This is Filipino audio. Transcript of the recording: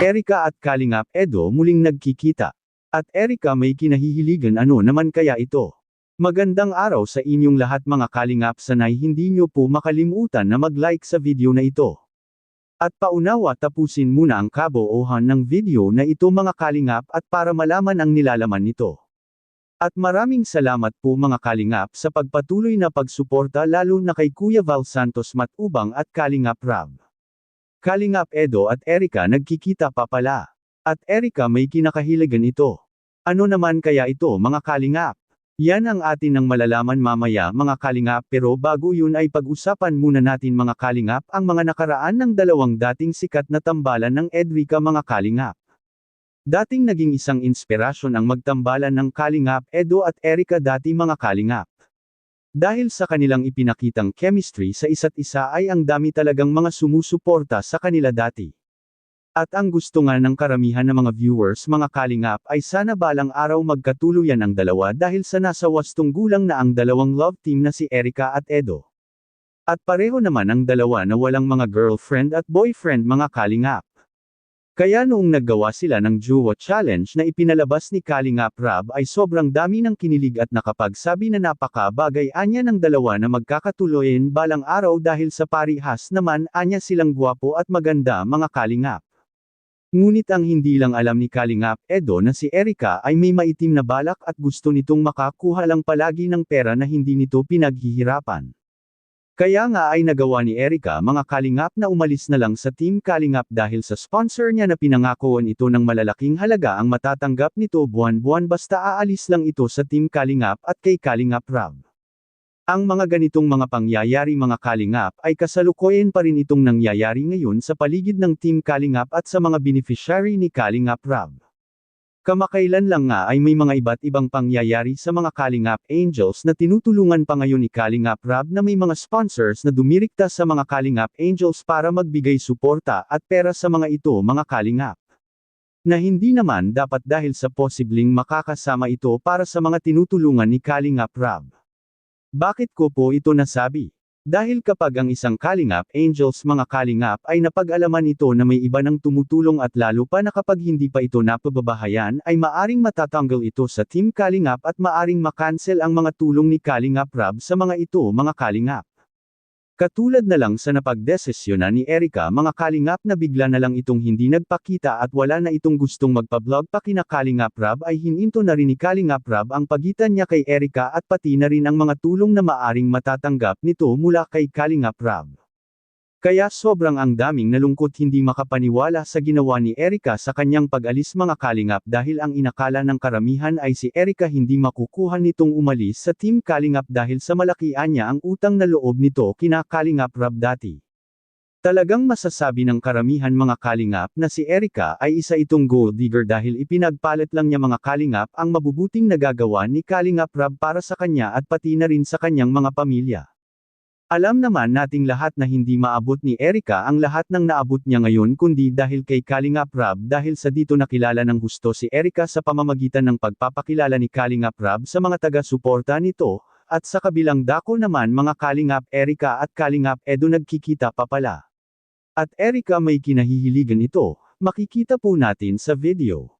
Erika at Kalingap Edo muling nagkikita. At Erika may kinahihiligan ano naman kaya ito? Magandang araw sa inyong lahat mga Kalingap sanay hindi nyo po makalimutan na mag-like sa video na ito. At paunawa tapusin muna ang kaboohan ng video na ito mga Kalingap at para malaman ang nilalaman nito. At maraming salamat po mga Kalingap sa pagpatuloy na pagsuporta lalo na kay Kuya Val Santos Matubang at Kalingap Rab. Kalingap Edo at Erika nagkikita pa pala. At Erika may kinakahiligan ito. Ano naman kaya ito mga Kalingap? Yan ang atin ang malalaman mamaya mga Kalingap pero bago yun ay pag-usapan muna natin mga Kalingap ang mga nakaraan ng dalawang dating sikat na tambalan ng Edrica mga Kalingap. Dating naging isang inspirasyon ang magtambalan ng Kalingap Edo at Erika dati mga Kalingap. Dahil sa kanilang ipinakitang chemistry sa isa't isa ay ang dami talagang mga sumusuporta sa kanila dati. At ang gusto nga ng karamihan ng mga viewers mga Kalingap ay sana balang araw magkatuluyan ang dalawa dahil sa nasa wastong gulang na ang dalawang love team na si Erika at Edo. At pareho naman ang dalawa na walang mga girlfriend at boyfriend mga Kalingap. Kaya noong naggawa sila ng Juwa Challenge na ipinalabas ni Kalingap Rab ay sobrang dami ng kinilig at nakapagsabi na napaka-bagay anya ng dalawa na magkakatuloyin balang araw dahil sa parihas naman anya silang gwapo at maganda mga Kalingap. Ngunit ang hindi lang alam ni Kalingap Edo na si Erika ay may maitim na balak at gusto nitong makakuha lang palagi ng pera na hindi nito pinaghihirapan. Kaya nga ay nagawa ni Erika mga Kalingap na umalis na lang sa Team Kalingap dahil sa sponsor niya na pinangakoon ito ng malalaking halaga ang matatanggap nito buwan-buwan basta aalis lang ito sa Team Kalingap at kay Kalingap Rab. Ang mga ganitong mga pangyayari mga Kalingap ay kasalukuyan pa rin itong nangyayari ngayon sa paligid ng Team Kalingap at sa mga beneficiary ni Kalingap Rab. Kamakailan lang nga ay may mga iba't ibang pangyayari sa mga Kalingap Angels na tinutulungan pa ngayon ni Kalingap Rab na may mga sponsors na dumirikta sa mga Kalingap Angels para magbigay suporta at pera sa mga ito mga Kalingap. Na hindi naman dapat dahil sa posibleng makakasama ito para sa mga tinutulungan ni Kalingap Rab. Bakit ko po ito nasabi? Dahil kapag ang isang Kalingap Angels mga Kalingap ay napag-alaman ito na may iba ng tumutulong at lalo pa na kapag hindi pa ito napababahayan ay maaring matatanggal ito sa Team Kalingap at maaring makancel ang mga tulong ni Kalingap Rab sa mga ito mga Kalingap. Katulad na lang sa napagdesisyonan ni Erika mga Kalingap na bigla na lang itong hindi nagpakita at wala na itong gustong magpa-vlog pa kina Kalingap Rab ay hininto na rin ni Kalingap Rab ang pagitan niya kay Erika at pati na rin ang mga tulong na maaring matatanggap nito mula kay Kalingap Rab. Kaya sobrang ang daming nalungkot hindi makapaniwala sa ginawa ni Erika sa kanyang pag-alis mga Kalingap dahil ang inakala ng karamihan ay si Erika hindi makukuha nitong umalis sa Team Kalingap dahil sa malakian niya ang utang na loob nito kina Kalingap Rab dati. Talagang masasabi ng karamihan mga Kalingap na si Erika ay isa itong gold digger dahil ipinagpalit lang niya mga Kalingap ang mabubuting nagagawa ni Kalingap Rab para sa kanya at pati na rin sa kanyang mga pamilya. Alam naman nating lahat na hindi maabot ni Erika ang lahat ng naabot niya ngayon kundi dahil kay Kalingap Rab dahil sa dito nakilala ng gusto si Erika sa pamamagitan ng pagpapakilala ni Kalingap Rab sa mga taga-suporta nito, at sa kabilang dako naman mga Kalingap Erika at Kalingap Edo nagkikita pa pala. At Erika may kinahihiligan ito, makikita po natin sa video.